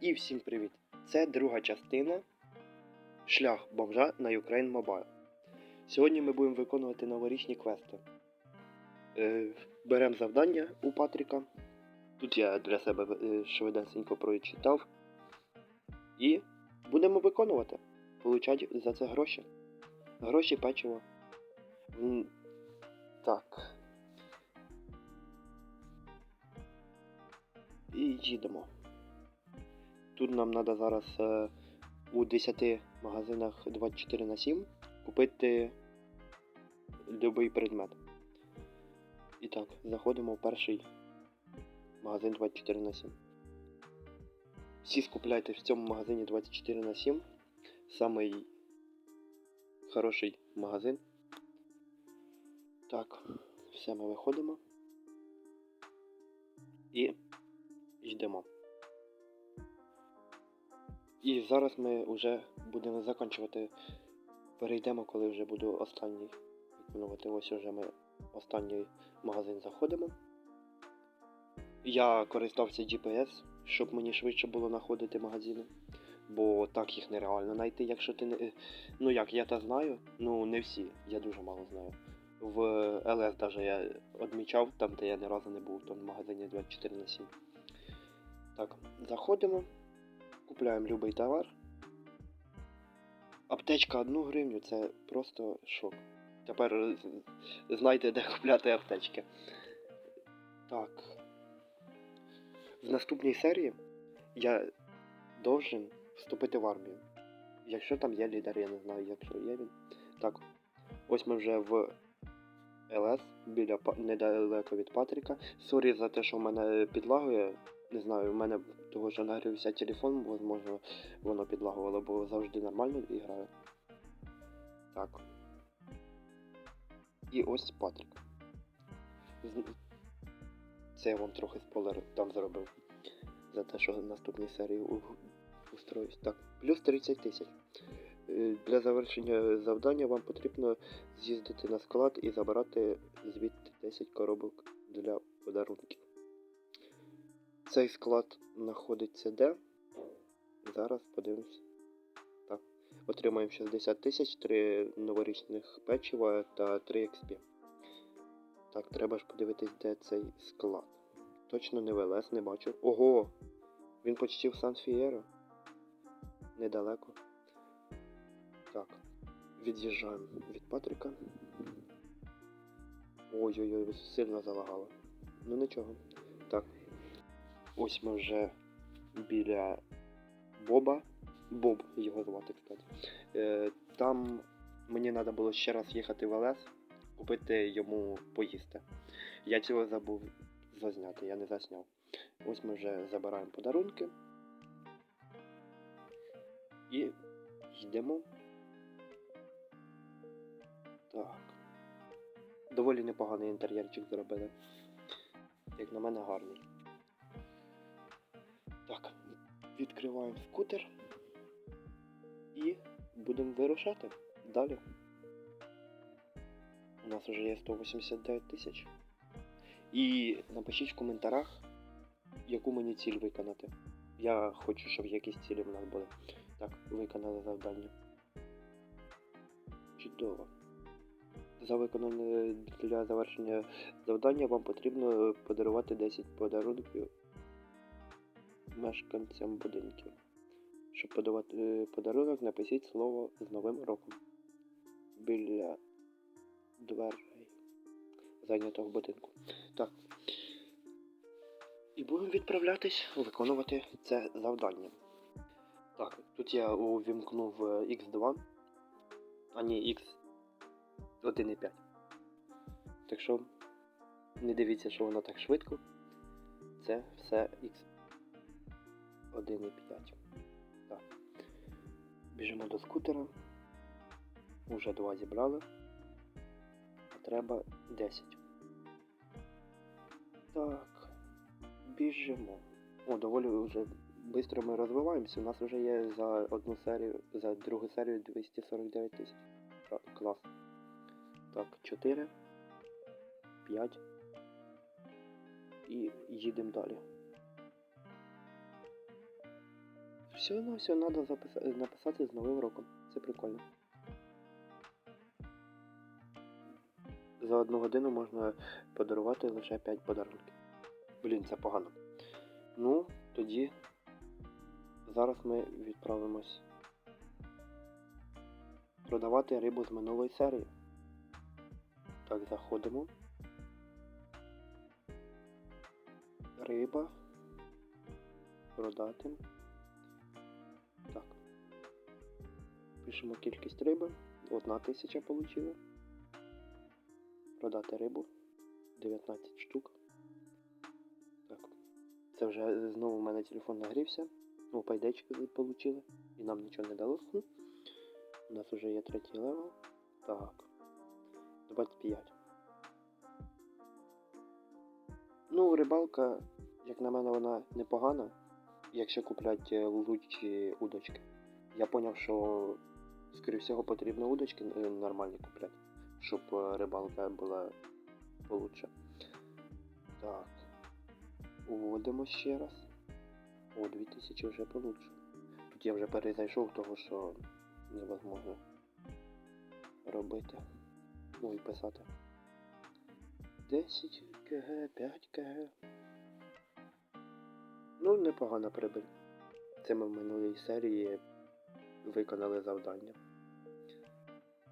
І всім привіт! Це друга частина Шлях бомжа на Ukraine Mobile. Сьогодні ми будемо виконувати новорічні квести. Е, беремо завдання у Патріка. Тут я для себе е, швидесенько прочитав. І будемо виконувати. Получати за це гроші. Гроші печиво. Так. І їдемо. Тут нам треба зараз е, у 10 магазинах 24 на 7 купити будь-який предмет. І так, заходимо в перший магазин 24 на 7. Всі скупляйте в цьому магазині 24 на 7. Самий хороший магазин. Так, все ми виходимо. І йдемо. І зараз ми вже будемо закінчувати. Перейдемо, коли вже буду останній виконувати. Ось вже ми останній магазин заходимо. Я користався GPS, щоб мені швидше було знаходити магазини. Бо так їх нереально знайти, якщо ти не. Ну як, я та знаю, ну не всі, я дуже мало знаю. В ЛС даже я відмічав, там де я ні разу не був, в магазині 24 на 7. Так, заходимо. Купляємо любий товар. Аптечка 1 гривню це просто шок. Тепер е, знайте, де купляти аптечки. Так. В наступній серії я должен вступити в армію. Якщо там є лідер, я не знаю, якщо є він. Так, ось ми вже в ЛС біля недалеко від Патріка. Сорі за те, що в мене підлагує. Не знаю, у мене того, що нагрівся телефон, можливо, воно підлагувало, бо завжди нормально граю. Так. І ось Патрік. Це я вам трохи спойлер там зробив. За те, що в наступній серії устроюсь. Так, плюс 30 тисяч. Е, Для завершення завдання вам потрібно з'їздити на склад і забрати звідти 10 коробок для подарунків. Цей склад знаходиться де? Зараз подивимось. Так. Отримаємо 60 тисяч, 3 новорічних печива та 3 XP. Так, треба ж подивитись, де цей склад. Точно не в ЛС, не бачу. Ого! Він почти в Сан-Фієро. Недалеко. Так. Від'їжджаємо від Патріка. Ой-ой-ой, сильно залагало. Ну нічого. Так. Ось ми вже біля Боба. Боб його звати, кстати. Е, там мені треба було ще раз їхати в ЛС, купити йому поїсти. Я цього забув зазняти, я не засняв. Ось ми вже забираємо подарунки. І йдемо. Так. Доволі непоганий інтер'єрчик зробили. Як на мене гарний. Так, відкриваємо скутер і будемо вирушати далі. У нас вже є 189 тисяч. І напишіть в коментарях, яку мені ціль виконати. Я хочу, щоб якісь цілі в нас були. Так, виконали завдання. Чудово. За виконане для завершення завдання вам потрібно подарувати 10 подарунків мешканцям будинків. Щоб подавати е, подарунок, напишіть слово з Новим роком. Біля дверей зайнятого будинку. Так. І будемо відправлятись виконувати це завдання. Так, тут я увімкнув е, X2, а не X 1.5. Так що не дивіться, що воно так швидко. Це все X 1.5. Так. Біжимо до скутера. Уже два зібрали. А треба 10. Так. Біжимо. О, доволі вже швидко ми розвиваємося. У нас вже є за одну серію, за другу серію 249 тисяч. Клас. Так, 4. 5. І їдемо далі. Все на все треба записа... написати з Новим роком. Це прикольно. За одну годину можна подарувати лише 5 подарунків. Блін, це погано. Ну, тоді зараз ми відправимось продавати рибу з минулої серії. Так, заходимо. Риба. Продати. Так. Пишемо кількість риби. Одна тисяча получила. Продати рибу. 19 штук. Так. Це вже знову в мене телефон нагрівся. Ну, пайдечки отримали. І нам нічого не дало. У нас вже є третій левел. Так. 25. Ну, рибалка, як на мене, вона непогана, якщо куплять е, лучші удочки. Я поняв, що, скоріше всього, потрібно удочки е, нормальні купляти, щоб е, рибалка була получше. Так. Уводимо ще раз. О, 2000 вже получше. Тут я вже перезайшов того, що невозможно робити. Ну і писати. 10 кг, 5 кг. Ну, непогана прибиль. Це ми в минулій серії виконали завдання.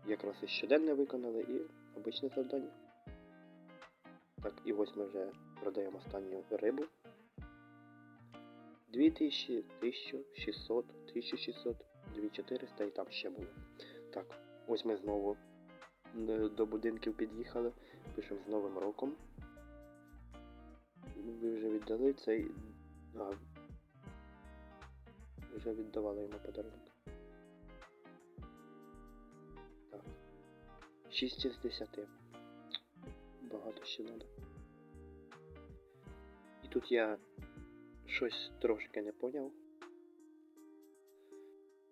Якраз і щоденне виконали і обичне завдання. Так, і ось ми вже продаємо останню рибу. 2000, 1600, 1600, 2400 і там ще було. Так, ось ми знову е, до будинків під'їхали. Пишемо з Новим роком. Ви вже віддали цей. А, вже віддавали йому подарунок. Так. 6 із 10. Багато ще треба. І тут я щось трошки не поняв.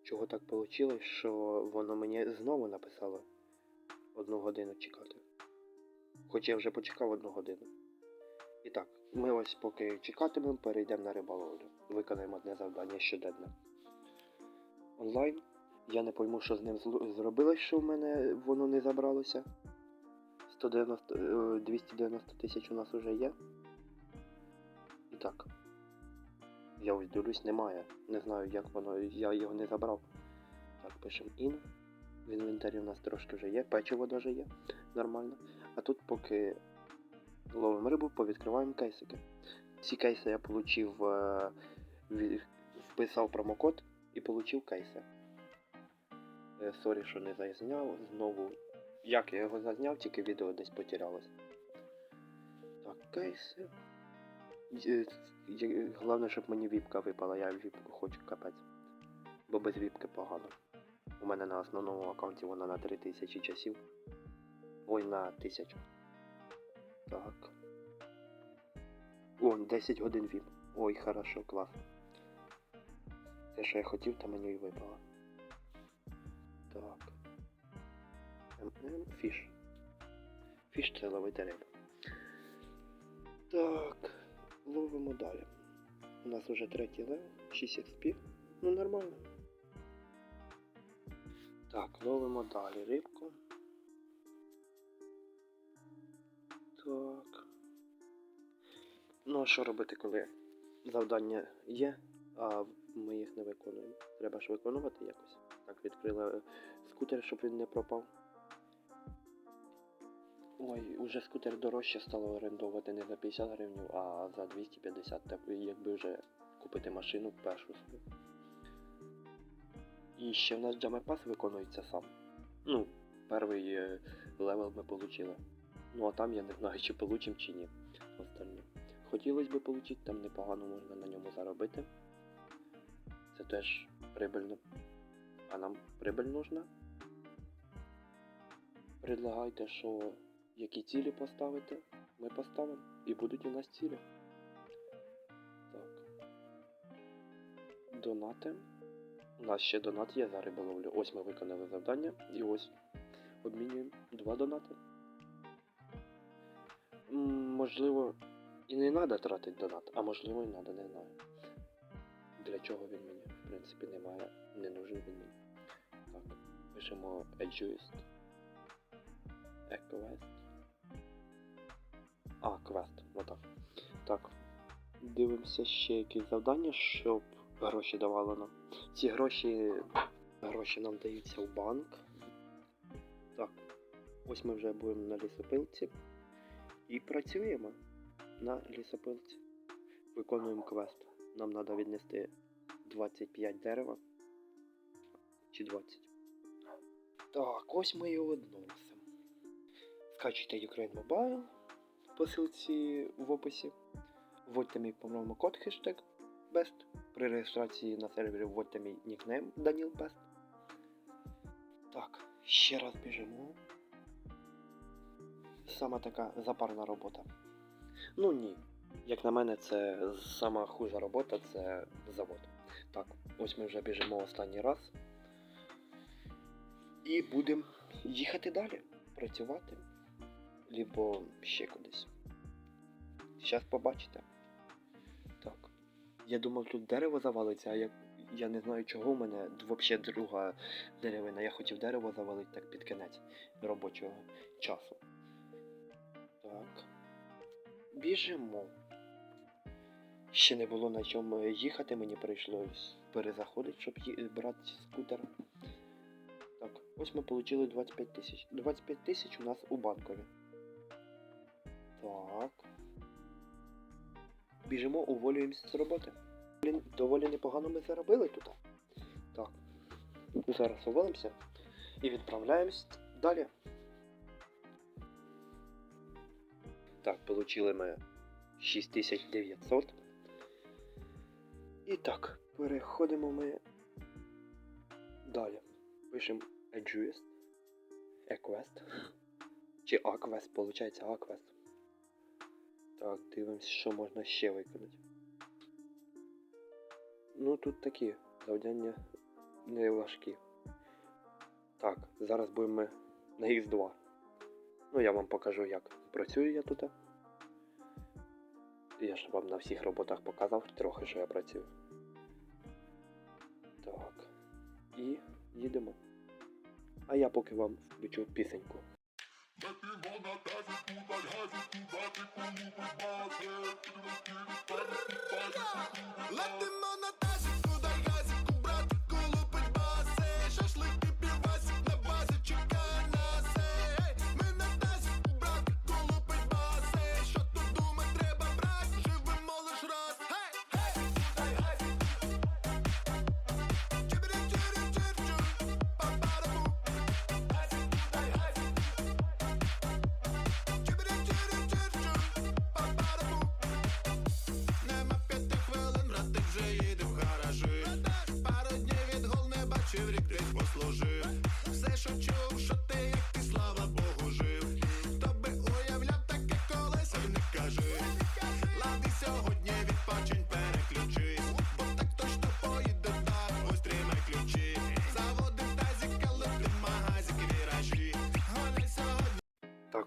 Чого так вийшло, що воно мені знову написало одну годину чекати. Хоч я вже почекав одну годину. І так, ми ось поки чекатимемо, перейдемо на риболовлю. Виконаємо одне завдання щоденне. Онлайн. Я не пойму, що з ним зробилось, що в мене воно не забралося. 190, е, 290 тисяч у нас вже є. І так. Я ось дивлюсь, немає. Не знаю, як воно. Я його не забрав. Так, пишемо in. В інвентарі у нас трошки вже є, печиво даже є. Нормально. А тут поки ловимо рибу, повідкриваємо кейсики. Ці кейси я получив, е, вписав промокод і получив кейси. Е, Сорі, що не зазняв. Знову. Як я його зазняв, тільки відео десь потерялось. Так, кейси. Е, Головне, щоб мені віпка випала, я віпку хочу капець. Бо без віпки погано. У мене на основному аккаунті вона на 3000 часів. Ой, на 1000. Так. О, 10 годин віп. Ой, хорошо, клас. Те, що я хотів, то мені і випало. Так. ММ фіш. Фіш це ловити рибу. Так. Ловимо далі. У нас уже третій левел, 6 XP. Ну нормально. Так, ловимо далі рибку. Так. Ну, а що робити, коли завдання є, а ми їх не виконуємо? Треба ж виконувати якось. Так, відкрила е, скутер, щоб він не пропав. Ой, уже скутер дорожче стало орендовувати не за 50 гривень, а за 250, так якби вже купити машину першу собі. І ще в нас джамепас виконується сам. Ну, перший е, левел ми отримали. Ну а там я не знаю, чи получим, чи ні. Остальне. Хотілося б отримати, там непогано можна на ньому заробити. Це теж прибильно. А нам прибиль нужна. Предлагайте, що які цілі поставити, ми поставимо. І будуть у нас цілі. Так. Донати. У нас ще донат є за риболовлю. Ось ми виконали завдання і ось обмінюємо два донати. Можливо, і не треба тратити донат, а можливо і треба, не знаю. для чого він мені, в принципі, немає, не нужен він мені. Так, пишемо Adjust. Equest. А, квест, отак. Так. Дивимося ще якісь завдання, щоб гроші давало нам. Ці гроші. Гроші нам даються в банк. Так. Ось ми вже будемо на лісопилці. І працюємо на лісопилці. Виконуємо квест. Нам треба віднести 25 дерева. Чи 20. Так, ось ми його відносимо. Скачуйте Ukraine Mobile по ссылці в описі. Вводьте мій, по-моєму, код хештег Best. При реєстрації на сервері вводьте мій нікнейм Даніл Best. Так, ще раз біжимо. Саме така запарна робота. Ну ні. Як на мене, це сама хужа робота це завод. Так, ось ми вже біжимо останній раз. І будемо їхати далі, працювати. Лібо ще кудись. Зараз побачите. Так. Я думав, тут дерево завалиться, а я, я не знаю чого у мене взагалі друга деревина. Я хотів дерево завалити так під кінець робочого часу. Так. Біжимо. Ще не було на чому їхати, мені прийшлось перезаходити, щоб брати скутер. Так, ось ми отримали 25 тисяч. 25 тисяч у нас у банкові. Так. Біжимо, уволюємося з роботи. Доволі непогано ми заробили тут. Так. Зараз уволимося і відправляємось далі. Так, получили ми 6900. І так, переходимо ми далі. Пишемо Adjust. Equest. Чи Aquest, виходить, Aquest. Так, дивимось, що можна ще виконати. Ну тут такі завдання не важкі. Так, зараз будемо на X2. Ну, я вам покажу, як працюю я тут. Я ж вам на всіх роботах показав трохи, що я працюю. Так. І їдемо. А я поки вам включу пісеньку. Летимо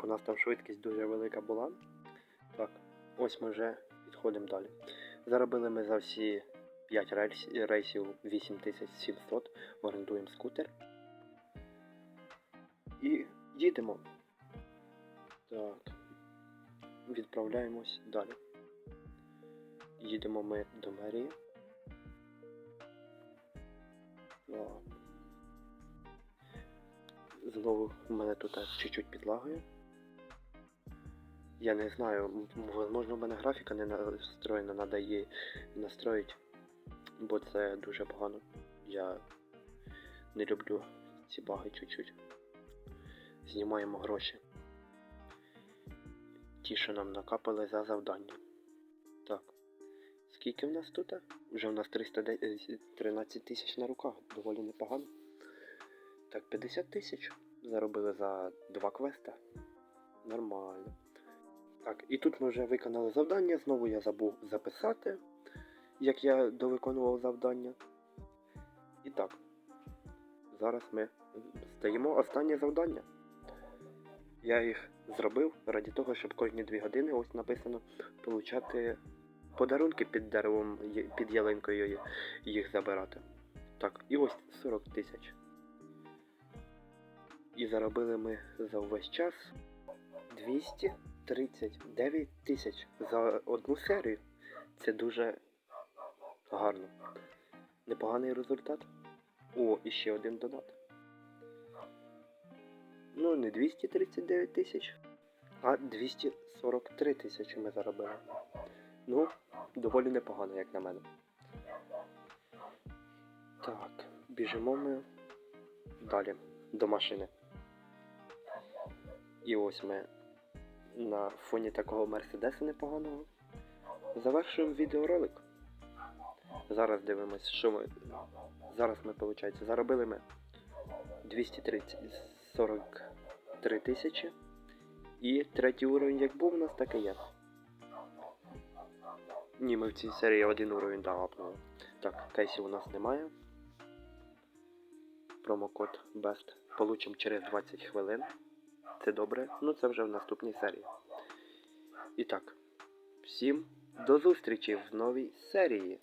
у нас там швидкість дуже велика була. Так, ось ми вже підходимо далі. Заробили ми за всі 5 рейс, рейсів 8700, орендуємо скутер. І їдемо. Так. Відправляємось далі. Їдемо ми до мерії. Знову в мене тут чуть-чуть підлагує. Я не знаю, можливо, в мене графіка не настроєна, треба її настроїти, бо це дуже погано. Я не люблю ці баги чуть-чуть. Знімаємо гроші. Ті, що нам накапали за завдання. Так. Скільки в нас тут? Вже в нас 313 тисяч на руках, доволі непогано. Так, 50 тисяч заробили за два квеста. Нормально. Так, і тут ми вже виконали завдання. Знову я забув записати, як я довиконував завдання. І так, зараз ми стаємо останнє завдання. Я їх зробив раді того, щоб кожні 2 години, ось написано, получати подарунки під деревом, під ялинкою їх забирати. Так, і ось 40 тисяч. І заробили ми за увесь час 239 тисяч за одну серію. Це дуже гарно. Непоганий результат. О, і ще один донат. Ну, не 239 тисяч, а 243 тисячі ми заробили. Ну, доволі непогано, як на мене. Так, біжимо ми далі до машини. І ось ми на фоні такого мерседеса непоганого завершуємо відеоролик. Зараз дивимось, що ми. Зараз ми, виходить, заробили ми 230 43 тисячі. І третій уровень як був у нас, так і є. Ні, ми в цій серії один уровень да, апнули. Так, кейсів у нас немає. Промокод BEST получимо через 20 хвилин. Це добре. Ну це вже в наступній серії. І так, всім до зустрічі в новій серії.